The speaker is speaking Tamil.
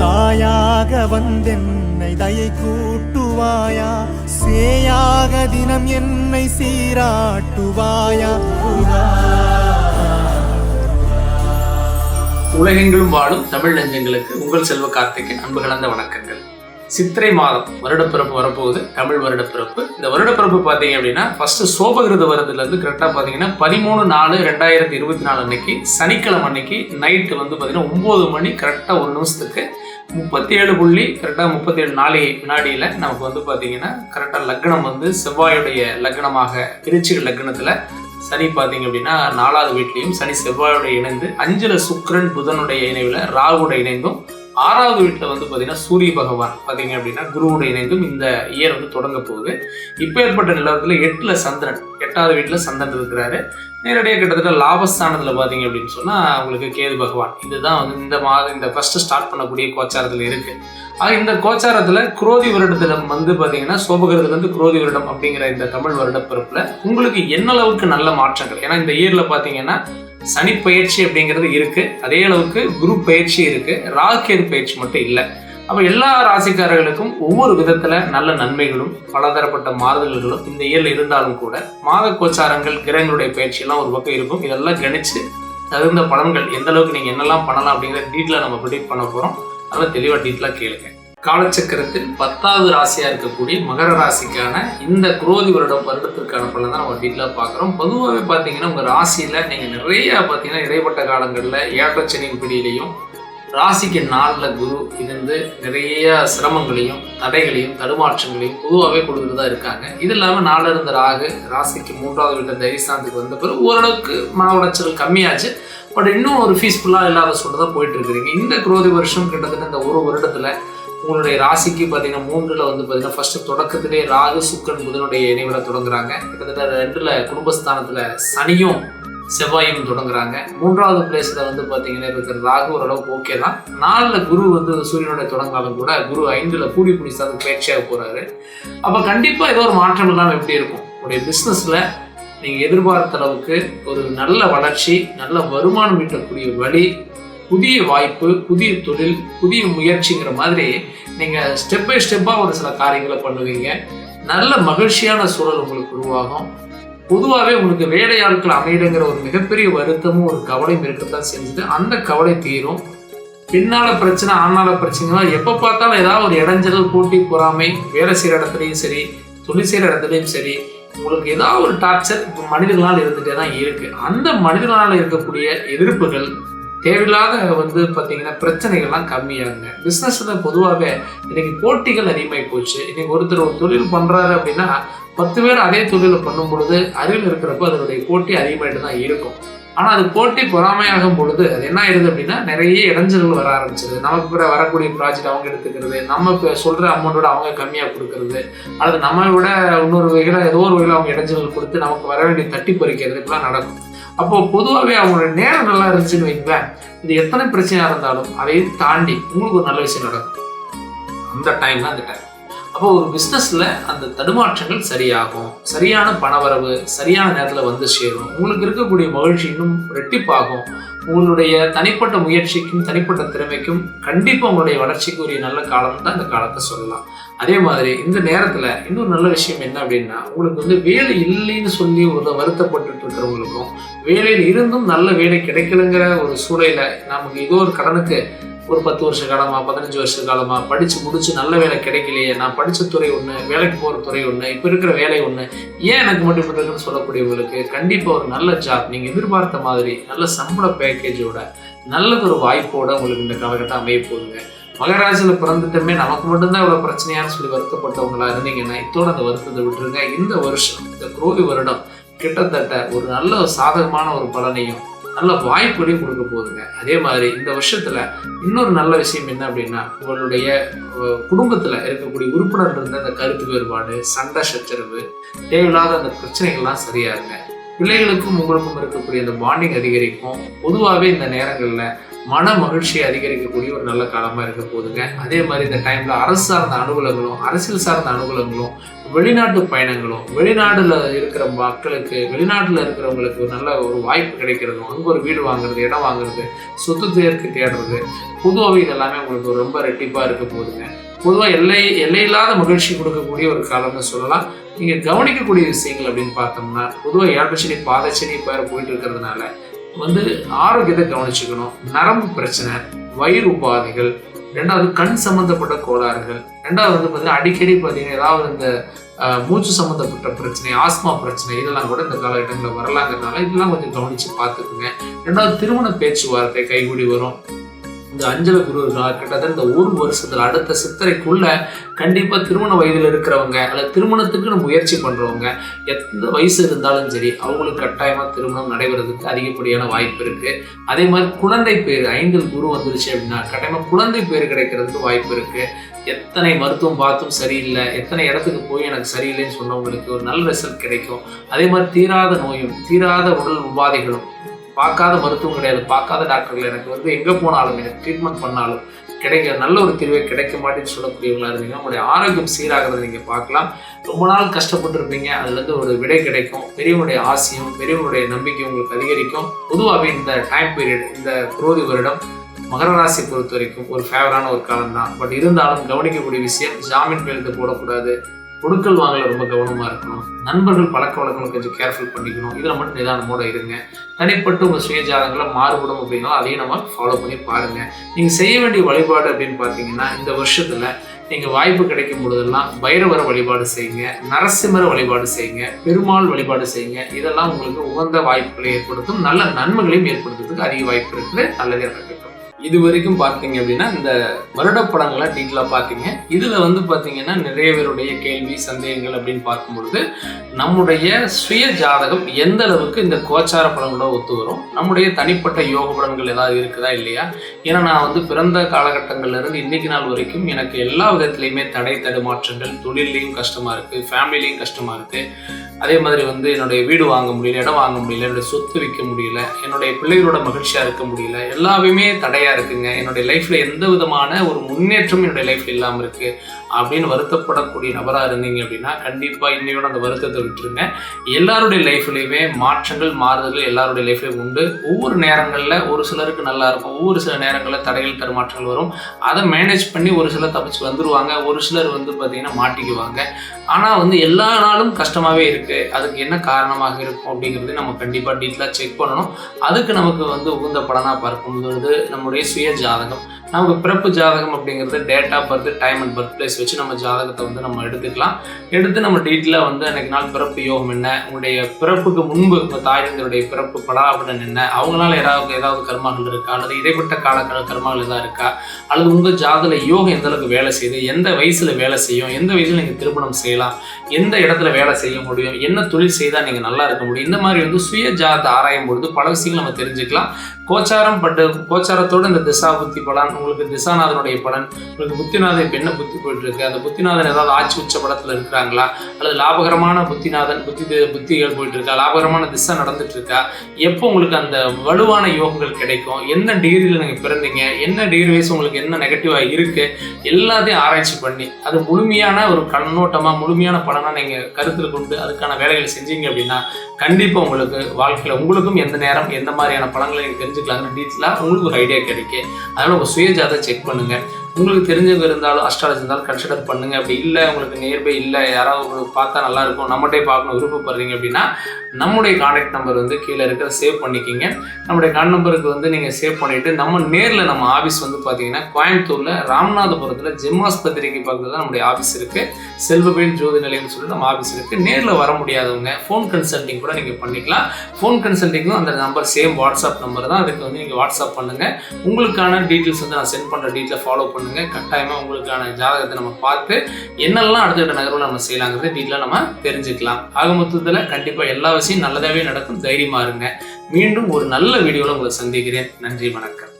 தாயாக வந்தென்னை தயை கூட்டுவாயா? சேயாக தினம் என்னை சீராட்டுவாயா? உலகெங்கிலும் வாழும் தமிழ் நெஞ்சங்களுக்கு உங்கள் செல்வ கார்த்திகின் அன்பு கலந்த வணக்கங்கள். சித்திரை மாதம் வருடப்பிறப்பு வரப்போகுது. தமிழ் வருடப்பிறப்பு. இந்த வருடப்பிறப்பு பார்த்தீங்க அப்படின்னா ஃபர்ஸ்ட் சோபகிருத வருதுலேருந்து கரெக்டாக பார்த்தீங்கன்னா பதிமூணு நாலு ரெண்டாயிரத்தி இருபத்தி நாலு அன்னைக்கு சனிக்கிழமை அன்னைக்கு நைட்டு வந்து பார்த்தீங்கன்னா ஒம்பது மணி கரெக்டாக ஒரு நிமிஷத்துக்கு முப்பத்தி ஏழு புள்ளி கரெக்டாக முப்பத்தி ஏழு நாளை வினாடியில் நமக்கு வந்து பார்த்தீங்கன்னா கரெக்டாக லக்னம் வந்து செவ்வாயுடைய லக்னமாக திருச்சி லக்னத்தில் சனி பார்த்தீங்க அப்படின்னா நாலாவது வீட்லேயும் சனி செவ்வாயோட இணைந்து அஞ்சில் சுக்ரன் புதனுடைய இணைவில் ராகுவோட இணைந்தும் ஆறாவது வீட்டில் வந்து பார்த்தீங்கன்னா சூரிய பகவான் பார்த்தீங்க அப்படின்னா குருவோட இணைந்தும் இந்த இயர் வந்து தொடங்க போகுது. இப்போ ஏற்பட்ட நிலவரத்தில் எட்டில் சந்திரன் எட்டாவது வீட்டில் சந்திரன் இருக்கிறாரு. நேரடியாக கிட்டத்தட்ட லாபஸ்தானத்தில் பார்த்தீங்க அப்படின்னு சொன்னால் உங்களுக்கு கேது பகவான். இதுதான் வந்து இந்த மாதம் இந்த ஃபஸ்ட்டு ஸ்டார்ட் பண்ணக்கூடிய கோச்சாரத்தில் இருக்குது ஆக இந்த கோச்சாரத்தில் குரோதி வருடத்தில் வந்து பார்த்தீங்கன்னா சோபகிரதுலேருந்து குரோதி வருடம் அப்படிங்கிற இந்த தமிழ் வருட பிறப்பில் உங்களுக்கு என்ன அளவுக்கு நல்ல மாற்றங்கள்? ஏன்னா இந்த இயரில் பார்த்தீங்கன்னா சனி பயிற்சி அப்படிங்கிறது இருக்கு. அதே அளவுக்கு குரு பயிற்சி இருக்கு. ராகேது பயிற்சி மட்டும் இல்லை. அப்போ எல்லா ராசிக்காரர்களுக்கும் ஒவ்வொரு விதத்தில் நல்ல நன்மைகளும் பலதரப்பட்ட மாறுதல்களும் இந்த இயல் இருந்தாலும் கூட மாத கோச்சாரங்கள் கிரகங்களுடைய பயிற்சியெல்லாம் ஒரு பக்கம் இருக்கும். இதெல்லாம் கணிச்சு தகுந்த பலன்கள் எந்த அளவுக்கு நீங்கள் என்னெல்லாம் பண்ணலாம் அப்படிங்கிற டீட்டெயிலாக நம்ம ப்ரிடிக்ட் பண்ண போகிறோம் அதெல்லாம் தெளிவாக டீட்டெயிலாக கேளுங்க. காலச்சக்கரத்தில் பத்தாவது ராசியாக இருக்கக்கூடிய மகர ராசிக்கான இந்த குரோதி வருடம் வருடத்திற்கான பலன் தான் நம்ம டீட்டெயிலாக பார்க்குறோம். பொதுவாகவே பார்த்தீங்கன்னா உங்கள் ராசியில் நீங்கள் நிறைய பார்த்தீங்கன்னா இடைப்பட்ட காலங்களில் ஏற்றச்சனின் பிடியிலையும் ராசிக்கு நாளில் குரு இருந்து நிறைய சிரமங்களையும் தடைகளையும் தடுமாற்றங்களையும் பொதுவாகவே கொடுத்துட்டு தான் இருக்காங்க. இது இல்லாமல் நாளில் இருந்த ராகு ராசிக்கு மூன்றாவது வீட்டை தைரியஸ்தானத்துக்கு வந்த பிறகு ஓரளவுக்கு மன உளைச்சல் கம்மியாச்சு. பட் இன்னும் ஒரு ஃபீஸ்ஃபுல்லாக இல்லாத சொல்லிட்டு தான் போயிட்டு இருக்கிறீங்க இந்த குரோதி வருஷம் கிட்டத்தட்ட இந்த ஒரு வருடத்தில் உங்களுடைய ராசிக்கு பார்த்தீங்கன்னா மூன்றில் வந்து பார்த்தீங்கன்னா ஃபர்ஸ்ட் தொடக்கத்திலே ராகு சுக்கன் புதனுடைய இணைவில் தொடங்குறாங்க. கிட்டத்தட்ட ரெண்டுல குடும்பஸ்தானத்தில் சனியும் செவ்வாயும் தொடங்குறாங்க. மூன்றாவது பிளேஸில் வந்து பார்த்தீங்கன்னா இருக்கிற ராகு ஓரளவுக்கு ஓகே தான். நாலில் குரு வந்து சூரியனுடைய தொடங்கினாலும் கூட குரு ஐந்தில் கூடி குடி சார்ந்து போகிறாரு அப்போ கண்டிப்பாக ஏதோ ஒரு மாற்றம் இல்லாமல் எப்படி இருக்கும். உங்களுடைய பிஸ்னஸில் நீங்கள் எதிர்பார்த்த அளவுக்கு ஒரு நல்ல வளர்ச்சி நல்ல வருமானம் ஈட்டக்கூடிய வழி புதிய வாய்ப்பு புதிய தொழில் புதிய முயற்சிங்கிற மாதிரி நீங்கள் ஸ்டெப் பை ஸ்டெப்பாக ஒரு சில காரியங்களை பண்ணுவீங்க. நல்ல மகிழ்ச்சியான சூழல் உங்களுக்கு உருவாகும். பொதுவாகவே உங்களுக்கு வேலையாட்கள் அமையிடுங்கிற ஒரு மிகப்பெரிய வருத்தமும் ஒரு கவலையும் இருக்கத்தான் செஞ்சுது. அந்த கவலை தீரும். பின்னால் பிரச்சனை ஆனால பிரச்சனைனா எப்போ பார்த்தாலும் ஏதாவது ஒரு இடைஞ்சல் போட்டி பொறாமை வேலை செய்கிற இடத்துலையும் சரி தொழில் செய்கிற இடத்துலையும் சரி உங்களுக்கு ஏதாவது ஒரு டார்ச்சர் மனிதர்களால் இருந்துகிட்டே தான் இருக்குது அந்த மனிதர்களால் இருக்கக்கூடிய எதிர்ப்புகள் தேவையில்லாத வந்து பார்த்தீங்கன்னா பிரச்சனைகள்லாம் கம்மியாகுங்க. பிஸ்னஸில் பொதுவாகவே இன்னைக்கு போட்டிகள் அதிகமாகி போச்சு. இன்னைக்கு ஒருத்தர் ஒரு தொழில் பண்ணுறாரு அப்படின்னா பத்து பேர் அதே தொழிலை பண்ணும் பொழுது அருகில் இருக்கிறப்போ அதனுடைய போட்டி அதிகமாகிட்டு தான் இருக்கும். ஆனால் அது போட்டி பொறாமையாகும் பொழுது அது என்ன ஆயிடுது அப்படின்னா நிறைய இடைஞ்சல்கள் வர ஆரம்பிச்சிருது. நமக்கு வரக்கூடிய ப்ராஜெக்ட் அவங்க எடுத்துக்கிறது நம்ம இப்போ சொல்கிற அமௌண்ட்டோட அவங்க கம்மியாக கொடுக்கறது அல்லது நம்ம விட இன்னொரு வகையில் ஏதோ ஒரு வகையில் அவங்க இடைஞ்சல்கள் கொடுத்து நமக்கு வர வேண்டிய தட்டி பறிக்கிறது நடக்கும். அப்போ பொதுவாகவே அவங்களோட நேரம் நல்லா இருந்துச்சுன்னு வைங்களேன். இது எத்தனை பிரச்சனையாக இருந்தாலும் அதையும் தாண்டி உங்களுக்கு ஒரு நல்ல விஷயம் நடக்கும். அந்த டைம் தான் அந்த டைம் அப்போ ஒரு பிஸ்னஸில் அந்த தடுமாற்றங்கள் சரியாகும். சரியான பணவரவு சரியான நேரத்தில் வந்து சேரும். உங்களுக்கு இருக்கக்கூடிய மகிழ்ச்சி இன்னும் ரெட்டிப்பாகும். உங்களுடைய தனிப்பட்ட முயற்சிக்கும் தனிப்பட்ட திறமைக்கும் கண்டிப்பாக உங்களுடைய வளர்ச்சிக்கு உரிய நல்ல காலம் தான் இந்த காலத்தை சொல்லலாம். அதே மாதிரி இந்த நேரத்தில் இன்னொரு நல்ல விஷயம் என்ன அப்படின்னா உங்களுக்கு வந்து வேலை இல்லைன்னு சொல்லி ஒரு வருத்தப்பட்டு இருக்கிறவங்களுக்கும் வேலையில் இருந்தும் நல்ல வேலை கிடைக்கலங்கிற ஒரு சூழலில் நமக்கு ஏதோ ஒரு கடனுக்கு ஒரு பத்து வருஷ காலமாக பதினஞ்சு வருஷ காலமாக படித்து முடித்து நல்ல வேலை கிடைக்கலையே. நான் படித்த துறை ஒன்று வேலைக்கு போகிற துறை ஒன்று இப்போ இருக்கிற வேலை ஒன்று ஏன் எனக்கு மட்டும் இப்படி இருக்குன்னு சொல்லக்கூடியவங்களுக்கு கண்டிப்பாக ஒரு நல்ல ஜாப் நீங்கள் எதிர்பார்த்த மாதிரி நல்ல சம்பள பேக்கேஜோட நல்லதொரு வாய்ப்போட உங்களுக்கு இந்த காலகட்டம் அமைய போகுதுங்க. மகராஜில் பிறந்துட்டுமே நமக்கு மட்டும்தான் இவ்வளோ பிரச்சனையான்னு சொல்லி வருத்தப்பட்டவங்களா இருந்தீங்கன்னா இதோட அந்த வருத்தத்தை விட்டுருங்க. இந்த வருஷம் இந்த குரோதி வருடம் கிட்டத்தட்ட ஒரு நல்ல சாதகமான ஒரு பலனையும் நல்ல வாய்ப்புகளையும் கொடுக்க போகுதுங்க. அதே மாதிரி இந்த வருஷத்தில் இன்னொரு நல்ல விஷயம் என்ன அப்படின்னா உங்களுடைய குடும்பத்தில் இருக்கக்கூடிய உறுப்பினர் இருந்த அந்த கருத்து வேறுபாடு சண்டை சச்சரவு தேவையில்லாத அந்த பிரச்சனைகள்லாம் சரியாகுங்க பிள்ளைகளுக்கும் உங்களுக்கும் இருக்கக்கூடிய அந்த பாண்டிங் அதிகரிக்கும். பொதுவாகவே இந்த நேரங்களில் மன மகிழ்ச்சியை அதிகரிக்கக்கூடிய ஒரு நல்ல காலமாக இருக்க போகுதுங்க. அதே மாதிரி இந்த டைமில் அரசு சார்ந்த அனுகூலங்களும் அரசியல் சார்ந்த அனுகூலங்களும் வெளிநாட்டு பயணங்களும் வெளிநாடுல இருக்கிற மக்களுக்கு வெளிநாட்டில் இருக்கிறவங்களுக்கு நல்ல ஒரு வாய்ப்பு கிடைக்கிறதும் அங்கே ஒரு வீடு வாங்குறது இடம் வாங்குறது சொத்து தேர்க்கு தேடுறது பொதுவாகவே இதெல்லாமே உங்களுக்கு ரொம்ப ரெட்டிப்பாக இருக்க போகுதுங்க. பொதுவாக எல்லை எல்லையில்லாத மகிழ்ச்சி கொடுக்கக்கூடிய ஒரு காலம்னு சொல்லலாம். நீங்கள் கவனிக்கக்கூடிய விஷயங்கள் அப்படின்னு பார்த்தோம்னா பொதுவாக ஏழரை பாதச்சனி பேர் போயிட்டு இருக்கிறதுனால வந்து ஆரோக்கியத்தை கவனிச்சுக்கணும். நரம்பு பிரச்சனை வயிறு உபாதைகள் ரெண்டாவது கண் சம்மந்தப்பட்ட கோளாறுகள் ரெண்டாவது வந்து பார்த்தீங்கன்னா அடிக்கடி பார்த்தீங்கன்னா ஏதாவது இந்த மூச்சு சம்மந்தப்பட்ட பிரச்சனை ஆஸ்மா பிரச்சனை இதெல்லாம் கூட இந்த காலகட்டங்களில் வரலாங்கிறதுனால இதெல்லாம் கொஞ்சம் கவனிச்சு பார்த்துக்குங்க. ரெண்டாவது திருமண பேச்சுவார்த்தை கைகூடி வரும். இந்த அஞ்சல குரு கிட்டத்தட்ட இந்த ஒரு வருஷத்துல அடுத்த சித்திரைக்குள்ள கண்டிப்பா திருமண வயதில் இருக்கிறவங்க அல்லது திருமணத்துக்கு நம்ம முயற்சி பண்றவங்க எந்த வயசு இருந்தாலும் சரி அவங்களுக்கு கட்டாயமா திருமணம் நடைபெறதுக்கு அதிகப்படியான வாய்ப்பு இருக்கு. அதே மாதிரி குழந்தை பேர் ஐந்தில் குரு வந்துருச்சு அப்படின்னா கட்டாயமா குழந்தை பேர் கிடைக்கிறதுக்கு வாய்ப்பு இருக்கு. எத்தனை மருத்துவம் பார்த்தும் சரியில்லை எத்தனை இடத்துக்கு போய் எனக்கு சரியில்லைன்னு சொன்னவங்களுக்கு ஒரு நல்ல ரிசல்ட் கிடைக்கும். அதே மாதிரி தீராத நோயும் தீராத உடல் உபாதைகளும் பார்க்காத மருத்துவம் கிடையாது. பார்க்காத டாக்டர்கள் எனக்கு வந்து எங்கே போனாலும் எனக்கு ட்ரீட்மெண்ட் பண்ணாலும் கிடைக்க நல்ல ஒரு தீர்வே கிடைக்க மாட்டேன்னு சொல்லக்கூடியவங்களா இருந்தீங்கன்னா உங்களுடைய ஆரோக்கியம் சீராகிறத நீங்கள் பார்க்கலாம். ரொம்ப நாள் கஷ்டப்பட்டிருப்பீங்க அதுலேருந்து ஒரு விடை கிடைக்கும். பெரியவங்களுடைய ஆசையும் பெரியவங்களுடைய நம்பிக்கையும் உங்களுக்கு அதிகரிக்கும். பொதுவாகவே இந்த டைம் பீரியட் இந்த குரோதி வருடம் மகர ராசி பொறுத்த வரைக்கும் ஒரு ஃபேவரான ஒரு காலம் தான் பட் இருந்தாலும் கவனிக்கக்கூடிய விஷயம் ஜாமீன் கையெழுத்து போடக்கூடாது. கொடுக்கல் வாங்கல ரொம்ப கவனமாக இருக்கணும். நண்பர்கள் பழக்க வழக்கங்களை கொஞ்சம் கேர்ஃபுல் பண்ணிக்கணும். இதில் மட்டும் நிதானமோட இருங்க. தனிப்பட்டு உங்கள் சுயஜாதங்களை மாறுபடும் அப்படின்னா அதையும் நம்ம ஃபாலோ பண்ணி பாருங்கள் நீங்கள் செய்ய வேண்டிய வழிபாடு அப்படின்னு பார்த்தீங்கன்னா இந்த வருஷத்தில் நீங்கள் வாய்ப்பு கிடைக்கும் பொழுதெல்லாம் பைரவர வழிபாடு செய்யுங்க. நரசிம்மர வழிபாடு செய்யுங்க. பெருமாள் வழிபாடு செய்யுங்க. இதெல்லாம் உங்களுக்கு உகந்த வாய்ப்புகளை ஏற்படுத்தும் நல்ல நன்மைகளையும் ஏற்படுத்துறதுக்கு அதிக வாய்ப்பு இருக்குது. நல்லதே இருக்குது இது வரைக்கும் பார்த்தீங்க அப்படின்னா இந்த வருடப்படங்களை டீட்டெயிலாக பார்த்தீங்க. இதில் வந்து பார்த்தீங்கன்னா நிறைய பேருடைய கேள்வி சந்தேகங்கள் அப்படின்னு பார்க்கும் பொழுது நம்முடைய சுய ஜாதகம் எந்த அளவுக்கு இந்த கோச்சார படங்களோட ஒத்து வரும்? நம்முடைய தனிப்பட்ட யோக படங்கள் ஏதாவது இருக்குதா இல்லையா? ஏன்னா நான் வந்து பிறந்த காலகட்டங்கள்லேருந்து இன்னைக்கு நாள் வரைக்கும் எனக்கு எல்லா விதத்துலையுமே தடை தடுமாற்றங்கள் தொழிலையும் கஷ்டமாக இருக்குது ஃபேமிலிலையும் கஷ்டமாக இருக்குது அதே மாதிரி வந்து என்னுடைய வீடு வாங்க முடியல இடம் வாங்க முடியல என்னுடைய சொத்து விற்க முடியல என்னுடைய பிள்ளைகளோட மகிழ்ச்சியாக இருக்க முடியல எல்லாமே தடையாக இருக்குங்க. என்னுடைய லைஃப்ல எந்த விதமான ஒரு முன்னேற்றமும் என்னுடைய லைஃப்ல இல்லாம இருக்கு. அப்படின்னு வருத்தப்படக்கூடிய நபராக இருந்தீங்க அப்படின்னா கண்டிப்பாக இன்னையோட அந்த வருத்தத்தை விட்டுருங்க. எல்லாருடைய லைஃப்லையுமே மாற்றங்கள் மாறுதல்கள் எல்லாருடைய லைஃப்லையும் உண்டு. ஒவ்வொரு நேரங்களில் ஒரு சிலருக்கு நல்லா இருக்கும். ஒவ்வொரு சில நேரங்களில் தடைகள் தருமாற்றங்கள் வரும். அதை மேனேஜ் பண்ணி ஒரு சிலர் தப்பிச்சு வந்துடுவாங்க ஒரு சிலர் வந்து பார்த்தீங்கன்னா மாட்டிக்குவாங்க. ஆனால் வந்து எல்லா நாளும் கஷ்டமாகவே இருக்குது அதுக்கு என்ன காரணமாக இருக்கும் அப்படிங்கிறது நம்ம கண்டிப்பாக டீட்டெயிலாக செக் பண்ணணும். அதுக்கு நமக்கு வந்து உகுந்த பலனாக பார்க்கும்போது நம்முடைய சுய ஜாதகம் நமக்கு பிறப்பு ஜாதகம் அப்படிங்கிறது date of birth time and birth place வச்சு நம்ம ஜாதகத்தை வந்து நம்ம எடுத்துக்கலாம். எடுத்து நம்ம டீட்டெயிலாக வந்து அன்னைக்கு நாள் பிறப்பு யோகம் என்ன உங்களுடைய பிறப்புக்கு முன்பு உங்கள் தாயினுடைய பிறப்பு படாபடன் என்ன அவங்களால ஏதாவது ஏதாவது கர்மாக்கள் இருக்கா? அல்லது இடைப்பட்ட காலக்கால கர்மாக்கள் எதாவது இருக்கா? அல்லது உங்கள் ஜாதல யோகம் எந்த அளவுக்கு வேலை செய்யுது? எந்த வயசில் வேலை செய்யும்? எந்த வயசில் நீங்கள் திருமணம் செய்யலாம்? எந்த இடத்துல வேலை செய்ய முடியும்? என்ன தொழில் செய்தால் நீங்கள் நல்லா இருக்க முடியும்? இந்த மாதிரி வந்து சுய ஜாதத்தை ஆராயும் பொழுது பல விஷயங்கள் நம்ம தெரிஞ்சுக்கலாம். கோச்சாரம் பட்டு கோச்சாரத்தோட இந்த திசா புத்தி பலன் உங்களுக்கு திசாநாதனுடைய பலன் உங்களுக்கு புத்திநாதன் இப்போ என்ன புத்தி போயிட்டு இருக்கு அந்த புத்திநாதன் ஏதாவது ஆட்சி உச்ச படத்தில் இருக்கிறாங்களா? அல்லது லாபகரமான புத்திநாதன் புத்தி புத்திகள் போயிட்டு இருக்கா லாபகரமான திசை நடந்துட்டு இருக்கா எப்போ உங்களுக்கு அந்த வலுவான யோகங்கள் கிடைக்கும்? என்ன டிகிரியில் நீங்கள் பிறந்தீங்க? என்ன டிகிரி வைஸ் உங்களுக்கு என்ன நெகட்டிவாக இருக்கு? எல்லாத்தையும் ஆராய்ச்சி பண்ணி அது முழுமையான ஒரு கண்ணோட்டமாக முழுமையான பலனாக நீங்கள் கருத்தில் கொண்டு அதுக்கான வேலைகள் செஞ்சீங்க அப்படின்னா கண்டிப்பாக உங்களுக்கு வாழ்க்கையில் உங்களுக்கும் எந்த நேரம் எந்த மாதிரியான பலன்களை நீங்கள் எடுத்துக்கலாங்கிற டீட்டெயிலாக உங்களுக்கு ஒரு ஐடியா கிடைக்கும். அதனால் உங்கள் சுயஜாதை செக் பண்ணுங்கள் உங்களுக்கு தெரிஞ்சவங்க இருந்தாலும் அஸ்ட்ராலஜி இருந்தாலும் கன்சிடர் பண்ணுங்க. அப்படி இல்லை உங்களுக்கு நியர்பை இல்லை யாராவது பார்த்தா நல்லா இருக்கும் நம்மகிட்டே பார்க்கணும் விருப்பப்படுறீங்க அப்படின்னா நம்முடைய கான்டாக்ட் நம்பர் வந்து கீழே இருக்கிற சேவ் பண்ணிக்கிங்க. நம்முடைய கான் நம்பருக்கு வந்து நீங்கள் சேவ் பண்ணிவிட்டு நம்ம நேரில் நம்ம ஆஃபீஸ் வந்து பார்த்தீங்கன்னா கோயம்புத்தூரில் ராமநாதபுரத்தில் ஜெம்மாஸ்பத்திரிக்கு பக்கத்தில் தான் நம்முடைய ஆஃபீஸ் இருக்குது செல்வபேல் ஜோதி நிலையம்னு சொல்லி நம்ம ஆஃபீஸ் இருக்குது நேரில் வர முடியாதவங்க ஃபோன் கன்சல்டிங் கூட நீங்கள் பண்ணிக்கலாம். ஃபோன் கன்சல்டிங்கும் அந்த நம்பர் சேம் வாட்ஸ்அப் நம்பர் தான். அதுக்கு வந்து நீங்கள் வாட்ஸ்அப் பண்ணுங்கள் உங்களுக்கான டீட்டெயில்ஸ் வந்து நான் சென்ட் பண்ணுற டீட்டெயில் ஃபாலோ பண்ணுங்க. கட்டாயமாக உங்களுக்கான ஜாதகத்தை நம்ம பார்த்து என்னெல்லாம் அடுத்த நகர்வில் நம்ம செய்யலாங்கிறது டீட்டெயிலாக நம்ம தெரிஞ்சுக்கலாம். ஆக மொத்தத்தில் கண்டிப்பாக எல்லா விஷயம் நல்லதாகவே நடக்கும். தைரியமாக இருங்க. மீண்டும் ஒரு நல்ல வீடியோவில் உங்களை சந்திக்கிறேன். நன்றி வணக்கம்.